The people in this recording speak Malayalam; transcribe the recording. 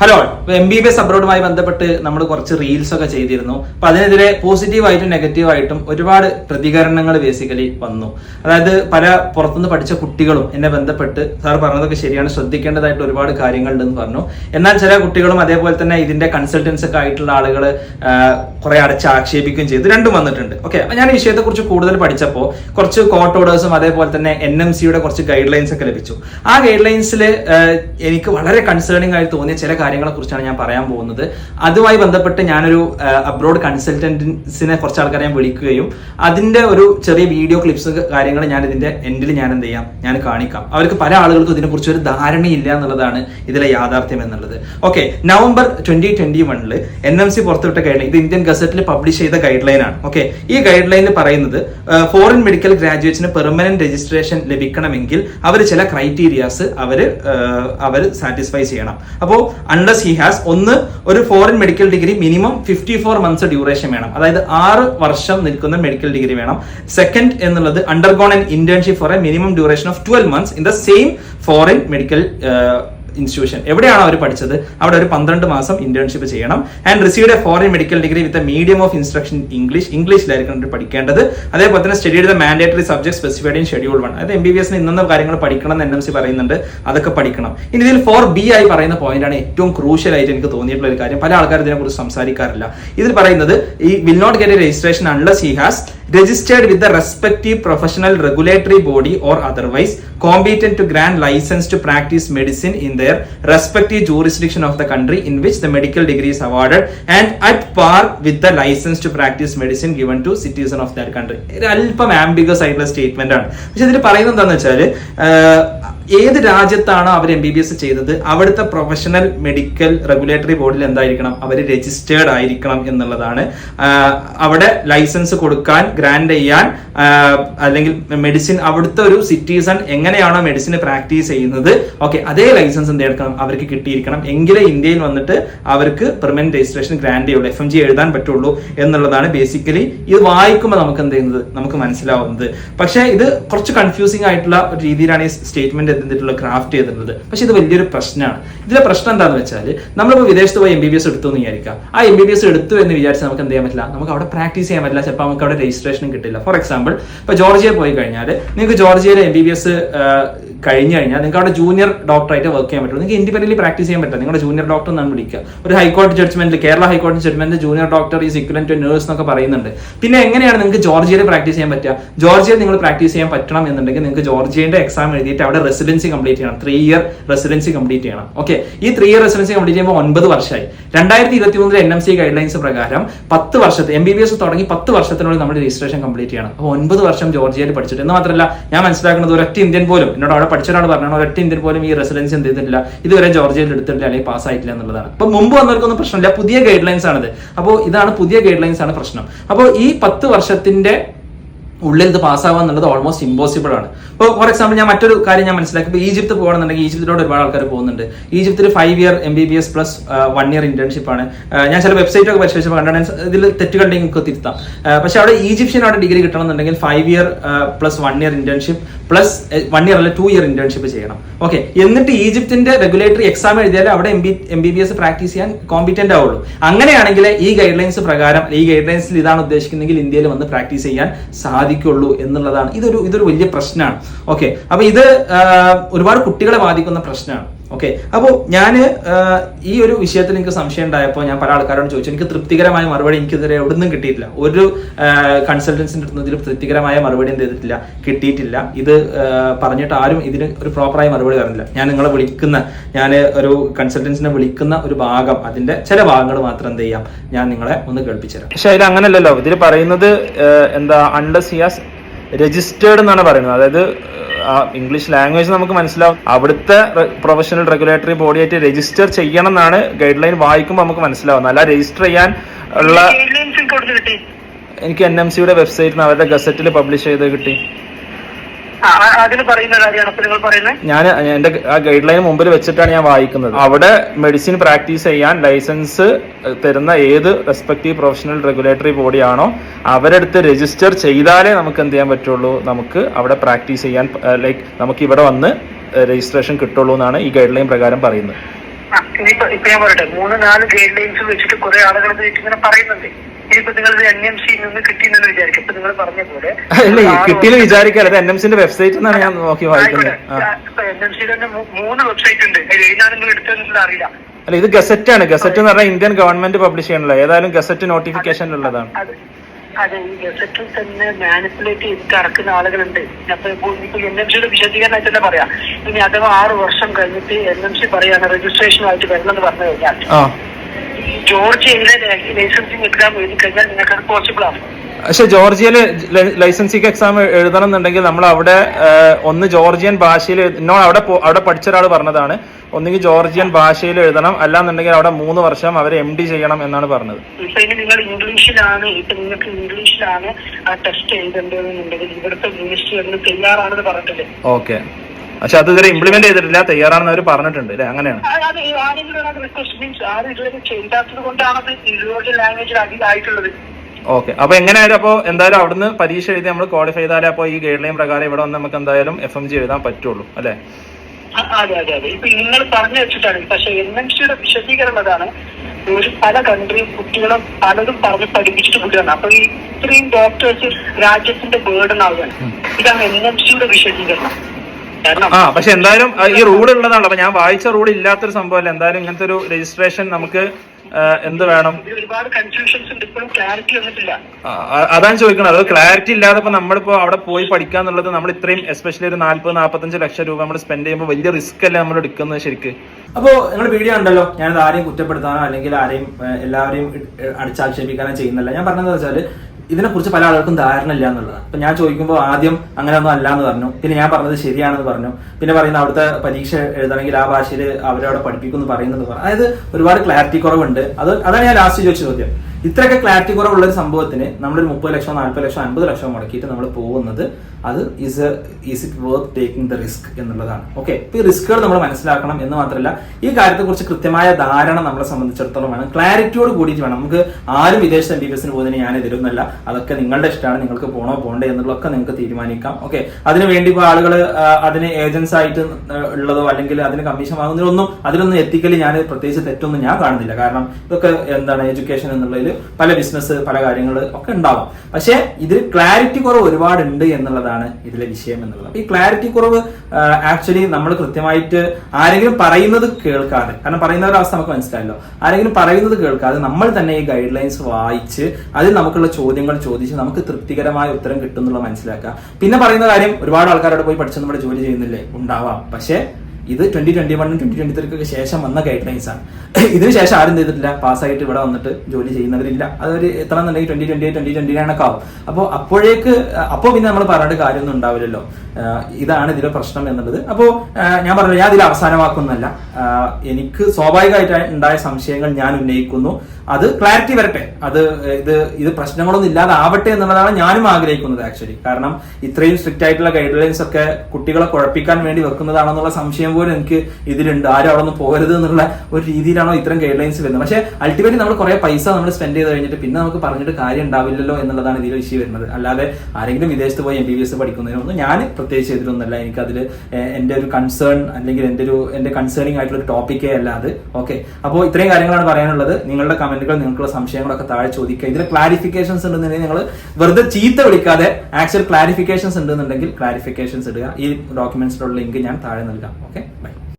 Hello M B B S അബ്രോഡുമായി ബന്ധപ്പെട്ട് നമ്മൾ കുറച്ച് റീൽസ് ഒക്കെ ചെയ്തിരുന്നു. അപ്പൊ അതിനെതിരെ പോസിറ്റീവായിട്ടും നെഗറ്റീവായിട്ടും ഒരുപാട് പ്രതികരണങ്ങൾ ബേസിക്കലി വന്നു. അതായത് പല പുറത്തുനിന്ന് പഠിച്ച കുട്ടികളും എന്നെ ബന്ധപ്പെട്ട് സാർ പറഞ്ഞതൊക്കെ ശരിയാണ് ശ്രദ്ധിക്കേണ്ടതായിട്ട് ഒരുപാട് കാര്യങ്ങളുണ്ടെന്ന് പറഞ്ഞു. എന്നാൽ ചില കുട്ടികളും അതേപോലെ തന്നെ ഇതിന്റെ കൺസൾട്ടൻസ് ഒക്കെ ആയിട്ടുള്ള ആളുകൾ കുറെ അടച്ച് ആക്ഷേപിക്കുകയും ചെയ്തു. രണ്ടും വന്നിട്ടുണ്ട്. ഓക്കെ അപ്പൊ ഞാൻ ഈ വിഷയത്തെ കുറിച്ച് കൂടുതൽ പഠിച്ചപ്പോൾ കുറച്ച് കോർട്ട് ഓർഡേഴ്സും അതേപോലെ തന്നെ എൻ എം സിയുടെ കുറച്ച് ഗൈഡ് ലൈൻസ് ഒക്കെ ലഭിച്ചു. ആ ഗൈഡ് ലൈൻസിൽ എനിക്ക് വളരെ കൺസേണിംഗ് ആയി തോന്നിയ ചില കാര്യങ്ങളെ കുറിച്ചാണ് ഞാൻ പറയാൻ പോകുന്നത്. അതുമായി ബന്ധപ്പെട്ട് ഞാനൊരു അബ്രോഡ് കൺസൾട്ടൻസിനെ കുറച്ച് ആൾക്കാരെ ഞാൻ വിളിക്കുകയും അതിന്റെ ഒരു ചെറിയ വീഡിയോ ക്ലിപ്സ് കാര്യങ്ങൾ ഞാൻ ഇതിന്റെ എൻഡിൽ ഞാൻ എന്ത് ചെയ്യാം ഞാൻ കാണിക്കാം. അവർക്ക് പല ആളുകൾക്കും ഇതിനെക്കുറിച്ച് ഒരു ധാരണയില്ല എന്നുള്ളതാണ് ഇതിലെ യാഥാർത്ഥ്യം എന്നുള്ളത്. ഓക്കെ നവംബർ ട്വന്റി ട്വന്റി വണ്ണിൽ എൻ എം സി പുറത്തുവിട്ട ഗൈഡ് ലൈൻ ഇത് ഇന്ത്യൻ ഗസറ്റിൽ പബ്ലിഷ് ചെയ്ത ഗൈഡ് ലൈൻ ആണ്. ഓക്കെ ഈ ഗൈഡ് ലൈനിൽ പറയുന്നത് ഫോറിൻ മെഡിക്കൽ ഗ്രാജുവേറ്റ്സിന് പെർമനന്റ് രജിസ്ട്രേഷൻ ലഭിക്കണമെങ്കിൽ അവർ ചില ക്രൈറ്റീരിയാസ് അവർ അവർ സാറ്റിസ്ഫൈ ചെയ്യണം. അപ്പോൾ അൺലസ് ഹി ഹാസ് ഒന്ന് ഒരു foreign medical degree minimum fifty four months duration വേണം. അതായത് ആറ് വർഷം നിൽക്കുന്ന മെഡിക്കൽ ഡിഗ്രി വേണം. സെക്കൻഡ് എന്നുള്ളത് undergone an internship for a minimum duration of twelve months in the same foreign medical institution എവിടെയാണോ അവർ പഠിച്ചത്? അവിടെ ഒരു പന്ത്രണ്ട് മാസം ഇന്റേൺഷിപ്പ് ചെയ്യണം. And received a foreign medical degree with medium of instruction English ഇംഗ്ലീഷിലായിരിക്കണം അവർ പഠിക്കേണ്ടത്. അതേപോലെ തന്നെ സ്റ്റഡി ചെയ്ത mandatory subject specified in schedule one അതായത് എം ബി ബി എസിന് ഇന്ന കാര്യങ്ങൾ പഠിക്കണം എന്ന് എൻ എം സി പറയുന്നുണ്ട്. അതൊക്കെ പഠിക്കണം. ഇനി ഇതിൽ ഫോർ ബി ആയി പറയുന്ന പോയിന്റ് ആണ് ഏറ്റവും ക്രൂഷ്യൽ ആയിട്ട് എനിക്ക് തോന്നിയിട്ടുള്ള ഒരു കാര്യം. പല ആൾക്കാരും ഇതിനെക്കുറിച്ച് സംസാരിക്കാറില്ല. ഇതിൽ പറയുന്നത് ഈ will not get registration unless he has registered with the respective professional regulatory body or otherwise competent to grant license to practice medicine in their respective jurisdiction of the country in which the medical degree is awarded and at par with the license to practice medicine given to citizen of that country. അല്പം ആംബിഗസ് ആയിട്ടുള്ള സ്റ്റേറ്റ്മെന്റ് ആണ്. പക്ഷെ ഇതിൽ പറയുന്നത് എന്താണെന്ന് വെച്ചാൽ ഏത് രാജ്യത്താണോ അവർ എം ബി ബി എസ് ചെയ്തത് അവിടുത്തെ പ്രൊഫഷണൽ മെഡിക്കൽ റെഗുലേറ്ററി ബോർഡിൽ എന്തായിരിക്കണം? അവർ രജിസ്റ്റേർഡ് ആയിരിക്കണം എന്നുള്ളതാണ്. അവിടെ ലൈസൻസ് കൊടുക്കാൻ ഗ്രാൻഡ് ചെയ്യാൻ അല്ലെങ്കിൽ മെഡിസിൻ അവിടുത്തെ ഒരു സിറ്റിസൺ എങ്ങനെയാണോ മെഡിസിൻ പ്രാക്ടീസ് ചെയ്യുന്നത് ഓക്കെ അതേ ലൈസൻസ് എന്ത് എടുക്കണം അവർക്ക് കിട്ടിയിരിക്കണം. എങ്കിലേ ഇന്ത്യയിൽ വന്നിട്ട് അവർക്ക് പെർമനന്റ് രജിസ്ട്രേഷൻ ഗ്രാൻഡ് ചെയ്യുള്ളൂ എഫ് എം ജി എഴുതാൻ പറ്റുള്ളൂ എന്നുള്ളതാണ് ബേസിക്കലി ഇത് വായിക്കുമ്പോൾ നമുക്ക് എന്ത് ചെയ്യുന്നത്? നമുക്ക് മനസ്സിലാവുന്നത്. പക്ഷേ ഇത് കുറച്ച് കൺഫ്യൂസിംഗ് ആയിട്ടുള്ള ഒരു രീതിയിലാണ് ഈ സ്റ്റേറ്റ്മെന്റ് എന്തിട്ടുള്ള ക്രാഫ്റ്റ് ചെയ്തിട്ടുള്ളത് പക്ഷെ ഇത് വലിയൊരു പ്രശ്നമാണ്. ഇതിലെ പ്രശ്നം എന്താണെന്ന് വെച്ചാൽ നമ്മളിപ്പോൾ വിദേശത്ത് പോയി എം ബി ബി എസ് എടുത്തു എന്ന് വിചാരിക്കാം ആ എം ബി ബി എസ് എടുത്തു എന്ന് വിചാരിച്ച് നമുക്ക് എന്ത് ചെയ്യാൻ പറ്റില്ല? നമുക്ക് അവിടെ പ്രാക്ടീസ് ചെയ്യാൻ പറ്റില്ല. ചിലപ്പോൾ നമുക്ക് അവിടെ രജിസ്ട്രേഷൻ കിട്ടില്ല. ഫോർ എക്സാമ്പിൾ ഇപ്പോൾ ജോർജിയയിൽ പോയി കഴിഞ്ഞാൽ നിങ്ങൾക്ക് ജോർജിയയിൽ എം ബി ബി എസ് കഴിഞ്ഞു കഴിഞ്ഞാൽ നിങ്ങൾക്ക് അവിടെ ജൂനിയർ ഡോക്ടറായിട്ട് വർക്ക് ചെയ്യാൻ പറ്റും നിങ്ങൾക്ക് ഇൻഡിപെൻഡന്റ് പ്രാക്ടീസ് ചെയ്യാൻ പറ്റില്ല. നിങ്ങളുടെ ജൂനിയർ ഡോക്ടർ എന്നാണ് വിളിക്കുക. ഒരു ഹൈക്കോടതി ജഡ്ജ്മെന്റ് കേരള ഹൈക്കോടതി judgement junior doctor is equivalent to nurse എന്നൊക്കെ പറയുന്നുണ്ട്. പിന്നെ എങ്ങനെയാണ് നിങ്ങൾക്ക് ജോർജിയയിൽ പ്രാക്ടീസ് ചെയ്യാൻ പറ്റുക? ജോർജിയയിൽ നിങ്ങൾ പ്രാക്ടീസ് ചെയ്യാൻ പറ്റണം എന്നുണ്ടെങ്കിൽ നിങ്ങൾക്ക് ജോർജിയുടെ എക്സാം എഴുതിയിട്ട് അവിടെ റെസിഡൻസി കംപ്ലീറ്റ് ചെയ്യണം. ത്രീ ഇയർ റെസിഡൻസി കംപ്ലീറ്റ് ചെയ്യണം. ഓക്കെ ഈ ത്രീ ഇയർ റെസിഡൻസി കംപ്ലീറ്റ് ചെയ്യുമ്പോൾ ഒൻപത് വർഷമായി. രണ്ടായിരത്തി ഇരുപത്തി മൂന്നിലെ N M C guide lines പ്രകാരം പത്ത് വർഷത്തെ എം ബി ബി എസ് തുടങ്ങി പത്ത് വർഷത്തിനുള്ളിൽ നമ്മൾ രജിസ്ട്രേഷൻ കംപ്ലീറ്റ് ചെയ്യണം. അപ്പോൾ ഒൻപത് വർഷം ജോർജിയയിൽ പഠിച്ചിട്ട് എന്ന് മാത്രമല്ല ഞാൻ മനസ്സിലാക്കുന്നത് ഒരൊറ്റ ഇന്ത്യൻ പോലും എന്നോട് അവിടെ പഠിച്ച ഒരാൾ പറഞ്ഞാണ് ഒരൊറ്റ ഇന്ത്യൻ പോലും ഈ റെസിഡൻസി എന്ത് ചെയ്തിട്ടില്ല. ഇതുവരെ ജോർജിയയിൽ എടുത്തിട്ടില്ല അല്ലെങ്കിൽ പാസ് ആയിട്ടില്ല എന്നുള്ളതാണ്. അപ്പൊ മുമ്പ് വന്നവർക്കൊന്നും പ്രശ്നമില്ല. പുതിയ ഗൈഡ് ലൈൻസ് ആണിത്. അപ്പോൾ ഇതാണ് പുതിയ ഗൈഡ് ലൈൻസ് ആണ് പ്രശ്നം. അപ്പോൾ ഈ പത്ത് വർഷത്തിന്റെ ഉള്ളിൽ ഇത് പാസ്സാവുക എന്നുള്ളത് ഓൾമോസ്റ്റ് ഇമ്പോസിബിൾ ആണ്. ഇപ്പോൾ ഫോർ എക്സാമ്പിൾ ഞാൻ മറ്റൊരു കാര്യം ഞാൻ മനസ്സിലാക്കി. ഇപ്പോൾ ഈജിപ്ത് പോകണമെന്നുണ്ടെങ്കിൽ ഈജിപ്തിലോട് ഒരുപാട് ആൾക്കാർ പോകുന്നുണ്ട്. ഈജിപ്തിൽ five year M B B S plus one year internship ആണ്. ഞാൻ ചില വെബ്സൈറ്റ് ഒക്കെ പരിശോധിച്ചപ്പോൾ കണ്ടാണ്. ഇതിൽ തെറ്റുകളുണ്ടെങ്കിൽ നിങ്ങൾക്ക് തിരുത്താം. പക്ഷേ അവിടെ ഈജിപ്ഷ്യൻ അവിടെ ഡിഗ്രി കിട്ടണമെന്നുണ്ടെങ്കിൽ five year plus one year internship plus one year അല്ല ടു ഇയർ ഇന്റേൺഷിപ്പ് ചെയ്യണം. ഓക്കെ എന്നിട്ട് ഈജിപ്തിന്റെ റെഗുലേറ്ററി എക്സാം എഴുതിയാലേ അവിടെ M B M B B S practice ചെയ്യാൻ കോമ്പിറ്റന്റ് ആവുള്ളൂ. അങ്ങനെയാണെങ്കിൽ ഈ ഗൈഡ് ലൈൻസ് പ്രകാരം ഈ ഗൈഡ് ലൈൻസിൽ ഇതാണ് ഉദ്ദേശിക്കുന്നതെങ്കിൽ ഇന്ത്യയിൽ വന്ന് പ്രാക്ടീസ് ചെയ്യാൻ സാധിക്കുള്ളൂ എന്നുള്ളതാണ്. ഇതൊരു ഇതൊരു വലിയ പ്രശ്നമാണ്. ഓക്കെ അപ്പൊ ഇത് ഒരുപാട് കുട്ടികളെ ബാധിക്കുന്ന പ്രശ്നമാണ്. ഓക്കെ അപ്പോൾ ഞാൻ ഈ ഒരു വിഷയത്തിൽ എനിക്ക് സംശയം ഉണ്ടായപ്പോൾ ഞാൻ പല ആൾക്കാരോട് ചോദിച്ചു. എനിക്ക് തൃപ്തികരമായ മറുപടി എനിക്കിതുവരെ എവിടുന്നും കിട്ടിയിട്ടില്ല. ഒരു കൺസൾട്ടൻസിന്റെ ഇതിൽ തൃപ്തികരമായ മറുപടി എന്ത് ചെയ്തിട്ടില്ല കിട്ടിയിട്ടില്ല. ഇത് പറഞ്ഞിട്ട് ആരും ഇതിന് ഒരു പ്രോപ്പറായ മറുപടി പറഞ്ഞില്ല ഞാൻ നിങ്ങളെ വിളിക്കുന്ന ഞാൻ ഒരു കൺസൾട്ടൻസിനെ വിളിക്കുന്ന ഒരു ഭാഗം അതിന്റെ ചില ഭാഗങ്ങൾ മാത്രം എന്ത് ചെയ്യാം ഞാൻ നിങ്ങളെ ഒന്ന് കേൾപ്പിച്ചു തരാം പക്ഷെ അതിൽ അങ്ങനല്ലല്ലോ. ഇതിൽ പറയുന്നത് എന്താ അൺലസ് ഹിയാസ് രജിസ്റ്റേർഡ് എന്നാണ് പറയുന്നത്. അതായത് ഇംഗ്ലീഷ് ലാംഗ്വേജ് നമുക്ക് മനസ്സിലാവും. അവിടുത്തെ പ്രൊഫഷണൽ റെഗുലേറ്ററി ബോഡി ആയിട്ട് രജിസ്റ്റർ ചെയ്യണം എന്നാണ് ഗൈഡ് ലൈൻ വായിക്കുമ്പോൾ നമുക്ക് മനസ്സിലാവുന്നത്. അല്ല രജിസ്റ്റർ ചെയ്യാൻ ഉള്ള എനിക്ക് എൻ എം സിയുടെ വെബ്സൈറ്റിൽ അവരുടെ ഗസറ്റിൽ പബ്ലിഷ് ചെയ്ത് കിട്ടി. അതിന് പറയുന്ന കാര്യമാണ്? നിങ്ങൾ പറയുന്നത് ഞാൻ എന്റെ ആ ഗൈഡ് ലൈൻ മുമ്പിൽ വെച്ചിട്ടാണ് ഞാൻ വായിക്കുന്നത്. അവിടെ മെഡിസിൻ പ്രാക്ടീസ് ചെയ്യാൻ ലൈസൻസ് തരുന്ന ഏത് റെസ്പെക്റ്റീവ് പ്രൊഫഷണൽ റെഗുലേറ്ററി ബോഡി ആണോ അവരെടുത്ത് രജിസ്റ്റർ ചെയ്താലേ നമുക്ക് എന്ത് ചെയ്യാൻ പറ്റുള്ളൂ? നമുക്ക് അവിടെ പ്രാക്ടീസ് ചെയ്യാൻ ലൈക്ക് നമുക്ക് ഇവിടെ വന്ന് രജിസ്ട്രേഷൻ കിട്ടുള്ളൂ എന്നാണ് ഈ ഗൈഡ് ലൈൻ പ്രകാരം പറയുന്നത്. ഇപ്പൊ ഞാൻ പറയട്ടെ. മൂന്ന് നാല് ഗൈഡ് ലൈൻസ് വെച്ചിട്ട് കുറെ ആളുകൾ ഇങ്ങനെ പറയുന്നുണ്ട്. ഇനിയിപ്പോ നിങ്ങൾ ഇത് എൻ എം സി നിന്ന് കിട്ടിയെന്ന് വിചാരിക്കും. ഇപ്പൊ നിങ്ങൾ പറഞ്ഞ പോലെ അല്ല കിട്ടിയെന്ന് വിചാരിക്കാറ് എൻ എം സിന്റെ വെബ്സൈറ്റ് എന്നാണ് ഞാൻ നോക്കി വായിക്കുന്നത്. എൻ എം തന്നെ മൂന്ന് വെബ്സൈറ്റ് ഉണ്ട്. ഏതാണ് നിങ്ങൾ എടുത്തതെന്നുള്ള അറിയില്ല. അല്ല ഇത് ഗസറ്റ് ആണ് ഗസറ്റ് എന്ന് പറഞ്ഞാൽ ഇന്ത്യൻ ഗവൺമെന്റ് പബ്ലിഷ് ചെയ്യണല്ലോ. ഏതായാലും ഗസറ്റ് നോട്ടിഫിക്കേഷൻ ഉള്ളതാണ്. അത് ഈ ഗസറ്റിൽ തന്നെ മാനിപ്പുലേറ്റ് ചെയ്തിട്ട് ഇറക്കുന്ന ആളുകളുണ്ട്. അപ്പൊ ഇപ്പൊ ഇപ്പൊ എൻ എം സിയുടെ വിശദീകരണമായിട്ട് തന്നെ പറയാം. ഇനി അഥവാ ആറ് വർഷം കഴിഞ്ഞിട്ട് എൻ എം സി പറയാണ് രജിസ്ട്രേഷനുമായിട്ട് വരണമെന്ന് പറഞ്ഞു കഴിഞ്ഞാൽ. ജോർജിയയിലെ ലൈസൻസിങ് എക്സാം എഴുതി കഴിഞ്ഞാൽ നിങ്ങൾക്ക് അത് പോസിബിൾ ആണ് പക്ഷെ ജോർജിയയിൽ ലൈസൻസിങ് എക്സാം എഴുതണം എന്നുണ്ടെങ്കിൽ നമ്മൾ അവിടെ ഒന്ന് ജോർജിയൻ ഭാഷയിൽ എന്നോട് അവിടെ അവിടെ പഠിച്ച ഒരാൾ പറഞ്ഞതാണ് ഒന്നുകിൽ ജോർജിയൻ ഭാഷയിൽ എഴുതണം അല്ലാന്നുണ്ടെങ്കിൽ അവിടെ മൂന്ന് വർഷം അവർ എം ഡി ചെയ്യണം എന്നാണ് പറഞ്ഞത്. ഇപ്പൊ നിങ്ങൾ ഇംഗ്ലീഷിലാണ് ഇപ്പൊ നിങ്ങൾക്ക് ഇംഗ്ലീഷിലാണ് ആ ടെസ്റ്റ് എഴുതേണ്ടതെന്നുണ്ടെങ്കിൽ ഇവിടുത്തെ അതിന് തയ്യാറാണെന്ന് പറഞ്ഞിട്ടില്ലേ? ഓക്കെ. പക്ഷെ അത് ഇതുവരെ ഇംപ്ലിമെന്റ് ചെയ്തിട്ടില്ല തയ്യാറാണെന്ന് അവർ പറഞ്ഞിട്ടുണ്ട് അല്ലെ? അങ്ങനെയാണ്. ഓക്കെ അപ്പൊ എങ്ങനെയായാലും അപ്പോൾ എന്തായാലും അവിടുന്ന് പരീക്ഷ എഴുതി നമ്മൾ ക്വാളിഫൈ ചെയ്താലേ അപ്പോൾ ഈ ഗൈഡ് ലൈൻ പ്രകാരം ഇവിടെ വന്ന് നമുക്ക് എന്തായാലും എഫ് എം ജി എഴുതാൻ പറ്റുള്ളൂ അല്ലെ? അതെ അതെ അതെ. ഇപ്പൊ നിങ്ങൾ പറഞ്ഞു വെച്ചിട്ടാണ്. പക്ഷെ എൻ എം സിയുടെ വിശദീകരണം അതാണ് ഒരു പല കൺട്രിയും കുട്ടികളെ പലതും പറഞ്ഞ് പഠിപ്പിച്ചിട്ട് വിടുകയാണ് അപ്പൊ ഈ ഇത്രയും ഡോക്ടേഴ്സ് രാജ്യത്തിന്റെ ബേർഡൻ ആവുകയാണ്. ഇതാണ് എൻ എം സിയുടെ വിശദീകരണം. കാരണം ആ പക്ഷെ എന്തായാലും ഈ റൂൾ ഉള്ളതാണല്ലോ അപ്പൊ ഞാൻ വായിച്ച റൂൾ ഇല്ലാത്തൊരു സംഭവമല്ല. എന്തായാലും ഇങ്ങനത്തെ ഒരു രജിസ്ട്രേഷൻ നമുക്ക് എന്ത് വേണം? ഒരുപാട് കൺഫ്യൂഷൻസ് ഉണ്ട്. ഇപ്പോഴും ക്ലാരിറ്റി വന്നിട്ടില്ല. ആ, ആ- അതാണ് ചോദിക്കുന്നത് അത് ക്ലാരിറ്റി ഇല്ലാതെ ഇപ്പൊ നമ്മളിപ്പോ അവിടെ പോയി പഠിക്കുക എന്നുള്ളത് നമ്മൾ ഇത്രയും എസ്പെഷ്യലി ഒരു നാല്പത് നാൽപ്പത്തഞ്ച് ലക്ഷം രൂപ നമ്മൾ സ്പെൻഡ് ചെയ്യുമ്പോൾ വലിയ റിസ്ക് അല്ലേ നമ്മൾ എടുക്കുന്നത് ശരിക്ക്? അപ്പോ നിങ്ങൾ വീഡിയോ ഉണ്ടല്ലോ ഞാനത് ആരെയും കുറ്റപ്പെടുത്താനോ അല്ലെങ്കിൽ ആരെയും എല്ലാവരെയും അടിച്ചാക്ഷേപിക്കാനോ ചെയ്യുന്നില്ല. ഞാൻ പറഞ്ഞത് വെച്ചാൽ ഇതിനെക്കുറിച്ച് പല ആളുകൾക്കും ധാരണ ഇല്ല എന്നുള്ളതാണ് അപ്പൊ ഞാൻ ചോദിക്കുമ്പോൾ ആദ്യം അങ്ങനെയൊന്നും അല്ല എന്ന് പറഞ്ഞു. പിന്നെ ഞാൻ പറഞ്ഞത് ശരിയാണെന്ന് പറഞ്ഞു. പിന്നെ പറയുന്ന അവിടുത്തെ പരീക്ഷ എഴുതണമെങ്കിൽ ആ ഭാഷയിൽ അവരവിടെ പഠിപ്പിക്കുമെന്ന് പറയുന്നത് പറഞ്ഞു. അതായത് ഒരുപാട് ക്ലാരിറ്റി കുറവുണ്ട്. അത് അതാണ് ഞാൻ ലാസ്റ്റ് ചോദിച്ച ചോദ്യം. ഇത്രയൊക്കെ ക്ലാരിറ്റി കുറവുള്ള ഒരു സംഭവത്തിന് നമ്മളൊരു മുപ്പത് ലക്ഷം നാൽപ്പത് ലക്ഷം അൻപത് ലക്ഷം മുടക്കിയിട്ട് നമ്മൾ പോകുന്നത് അത് is is it worth taking the risk എന്നുള്ളതാണ്. ഓക്കെ ഈ റിസ്കുകൾ നമ്മൾ മനസ്സിലാക്കണം എന്ന് മാത്രമല്ല ഈ കാര്യത്തെക്കുറിച്ച് കൃത്യമായ ധാരണ നമ്മളെ സംബന്ധിച്ചിടത്തോളം വേണം ക്ലാരിറ്റിയോട് കൂടിയിട്ട് വേണം. നമുക്ക് ആരും വിദേശ എം ബി ബി എസിന് പോകുന്നതിന് ഞാൻ എതിരുന്നല്ല. അതൊക്കെ നിങ്ങളുടെ ഇഷ്ടമാണ്. നിങ്ങൾക്ക് പോണോ പോകണ്ടേ എന്നുള്ളതൊക്കെ നിങ്ങൾക്ക് തീരുമാനിക്കാം. ഓക്കെ അതിന് വേണ്ടി ഇപ്പോൾ ആളുകൾ അതിന് ഏജൻസ് ആയിട്ട് ഉള്ളതോ അല്ലെങ്കിൽ അതിന് കമ്മീഷൻ വാങ്ങുന്നതിലൊന്നും അതിലൊന്നും എത്തിക്കലി ഞാൻ പ്രത്യേകിച്ച് തെറ്റൊന്നും ഞാൻ കാണുന്നില്ല. കാരണം ഇതൊക്കെ എന്താണ് എഡ്യൂക്കേഷൻ എന്നുള്ളതിൽ പല ബിസിനസ് പല കാര്യങ്ങൾ ഒക്കെ ഉണ്ടാവാം. പക്ഷേ ഇതിൽ ക്ലാരിറ്റി കുറവ് ഒരുപാടുണ്ട് എന്നുള്ളതാണ് ഇതിലെ വിഷയം എന്നുള്ളത്. ഈ ക്ലാരിറ്റി കുറവ് ആക്ച്വലി നമ്മൾ കൃത്യമായിട്ട് ആരെങ്കിലും പറയുന്നത് കേൾക്കാതെ കാരണം പറയുന്നവരുടെ അവസ്ഥ നമുക്ക് മനസ്സിലായല്ലോ. ആരെങ്കിലും പറയുന്നത് കേൾക്കാതെ നമ്മൾ തന്നെ ഈ ഗൈഡ് ലൈൻസ് വായിച്ച് അതിൽ നമുക്കുള്ള ചോദ്യങ്ങൾ ചോദിച്ച് നമുക്ക് തൃപ്തികരമായ ഉത്തരം കിട്ടും എന്നുള്ളത് മനസ്സിലാക്കുക. പിന്നെ പറയുന്ന കാര്യം ഒരുപാട് ആൾക്കാരോട് പോയി പഠിച്ച് നമ്മുടെ ജോലി ചെയ്യുന്നില്ലേ? ഉണ്ടാവാം. പക്ഷേ ഇത് ട്വന്റി ട്വന്റി വണ്ണും ട്വന്റി ട്വന്റി ത്രീക്കൊക്കെ ശേഷം വന്ന ഗൈഡ് ലൈൻസ് ആണ്. ഇതിന് ശേഷം ആരും ചെയ്തിട്ടില്ല. പാസ്സായിട്ട് ഇവിടെ വന്നിട്ട് ജോലി ചെയ്യുന്നവരില്ല. അതൊരു എത്ര എന്നുണ്ടെങ്കിൽ ട്വന്റി ട്വന്റി ട്വന്റി ട്വന്റി ആവും. അപ്പോൾ അപ്പോഴേക്ക് അപ്പോൾ പിന്നെ നമ്മൾ പറഞ്ഞിട്ട് കാര്യമൊന്നും ഉണ്ടാവില്ലല്ലോ. ഇതാണ് ഇതിലെ പ്രശ്നം എന്നുള്ളത്. അപ്പോൾ ഞാൻ പറഞ്ഞു ഞാൻ ഇതിൽ അവസാനമാക്കുന്നല്ല എനിക്ക് സ്വാഭാവികമായിട്ട് ഉണ്ടായ സംശയങ്ങൾ ഞാൻ ഉന്നയിക്കുന്നു. അത് ക്ലാരിറ്റി വരട്ടെ. അത് ഇത് ഇത് പ്രശ്നങ്ങളൊന്നും ഇല്ലാതെ ആവട്ടെ എന്നുള്ളതാണ് ഞാനും ആഗ്രഹിക്കുന്നത് ആക്ച്വലി കാരണം ഇത്രയും സ്ട്രിക്റ്റ് ആയിട്ടുള്ള ഗൈഡ് ലൈൻസ് ഒക്കെ കുട്ടികളെ കുഴപ്പിക്കാൻ വേണ്ടി വെക്കുന്നതാണെന്നുള്ള സംശയം പോലും എനിക്ക് ഇതിലുണ്ട്. ആരും അവിടെ നിന്ന് പോകരുത് എന്നുള്ള ഒരു രീതിയിലാണോ ഇത്തരം ഗൈഡ് ലൈൻസ് വരുന്നത്? പക്ഷേ അൾട്ടിമേറ്റ് നമ്മൾ കുറെ പൈസ നമ്മൾ സ്പെൻഡ് ചെയ്ത് കഴിഞ്ഞിട്ട് പിന്നെ നമുക്ക് പറഞ്ഞിട്ട് കാര്യം ഉണ്ടാവില്ലല്ലോ എന്നുള്ളതാണ് ഇതിൽ ഇഷ്യൂ വരുന്നത്. അല്ലാതെ ആരെങ്കിലും വിദേശത്ത് പോയി എം ബി ബി എസ് പഠിക്കുന്നതിനൊന്നും ഞാൻ പ്രത്യേകിച്ച് എതിരൊന്നുമല്ല. എനിക്കതിൽ എന്റെ ഒരു കൺസേൺ അല്ലെങ്കിൽ എന്റെ ഒരു എന്റെ കൺസേണിംഗ് ആയിട്ടുള്ള ഒരു ടോപ്പിക്കേ അല്ല അത്. ഓക്കെ അപ്പോൾ ഇത്രയും കാര്യങ്ങളാണ് പറയാനുള്ളത്. നിങ്ങളുടെ കമന്റുകൾ നിങ്ങൾക്കുള്ള സംശയങ്ങളൊക്കെ താഴെ ചോദിക്കുക. ഇതിന് ക്ലാരിഫിക്കേഷൻസ് ഉണ്ടെന്നുണ്ടെങ്കിൽ നിങ്ങൾ വെറുതെ ചീത്ത വിളിക്കാതെ ആക്ച്വൽ ക്ലാരിഫിക്കേഷൻസ് ഉണ്ടെന്നുണ്ടെങ്കിൽ ക്ലാരിഫിക്കേഷൻസ് ഇടുക. ഈ ഡോക്യുമെന്റ്സിലുള്ള ലിങ്ക് ഞാൻ താഴെ നൽകാം. Okay bye